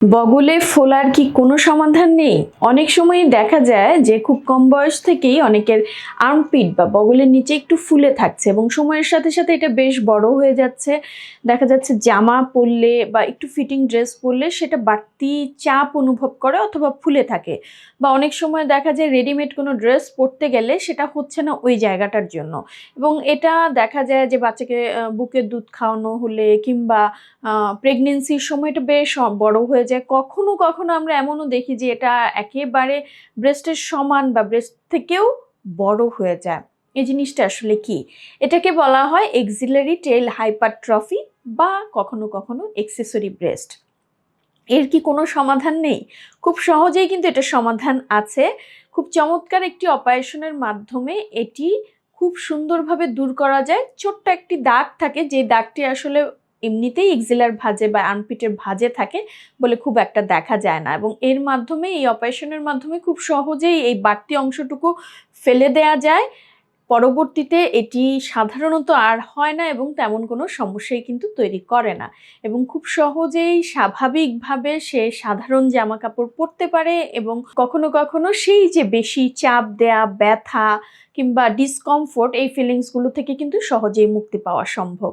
বগলে ফোলার কি কোনো সমাধান নেই? অনেক সময়ই দেখা যায় যে খুব কম বয়স থেকেই অনেকের আর্মপিট বা বগলের নিচে একটু ফুলে থাকছে এবং সময়ের সাথে সাথে এটা বেশ বড় হয়ে যাচ্ছে। দেখা যাচ্ছে জামা পরলে বা একটু ফিটিং ড্রেস পরলে সেটা বাড়তি চাপ অনুভব করে অথবা ফুলে থাকে। বা অনেক সময় দেখা যায় রেডিমেড কোনো ড্রেস পরতে গেলে সেটা হচ্ছে না ওই জায়গাটার জন্য। এবং এটা দেখা যায় যে বাচ্চাকে বুকের দুধ খাওয়ানো হলে কিংবা প্রেগনেন্সির সময়টা বেশ বড় হয়ে যায়, কখনো কখনো আমরা এমনও দেখি যে এটা একেবারে ব্রেস্টের সমান বা ব্রেস্ট থেকেও বড় হয়ে যায়। এই জিনিসটা আসলে কি? এটাকে বলা হয় এক্সিলারি টেল হাইপারট্রফি বা কখনো কখনো এক্সেসরি ব্রেস্ট এর কি কোনো সমাধান নেই? খুব সহজেই কিন্তু এটা সমাধান আছে। খুব চমৎকার একটি অপারেশনের মাধ্যমে এটি খুব সুন্দরভাবে দূর করা যায়। ছোট্ট একটি দাগ থাকে, যে দাগটি আসলে এমনিতেই এক্সিলার ভাজে বা আর্মপিটের ভাজে থাকে বলে খুব একটা দেখা যায় না এবং এর মাধ্যমে, এই অপারেশনের মাধ্যমে খুব সহজেই এই বাড়তি অংশটুকু ফেলে দেয়া যায়। পরবর্তীতে এটি সাধারণত আর হয় না এবং তেমন কোনো সমস্যাই কিন্তু তৈরি করে না এবং খুব সহজেই স্বাভাবিকভাবে সে সাধারণ জামা কাপড় পরতে পারে এবং কখনো কখনো সেই যে বেশি চাপ দেয়া, ব্যথা কিংবা ডিসকমফোর্ট এই ফিলিংসগুলো থেকে কিন্তু সহজেই মুক্তি পাওয়া সম্ভব।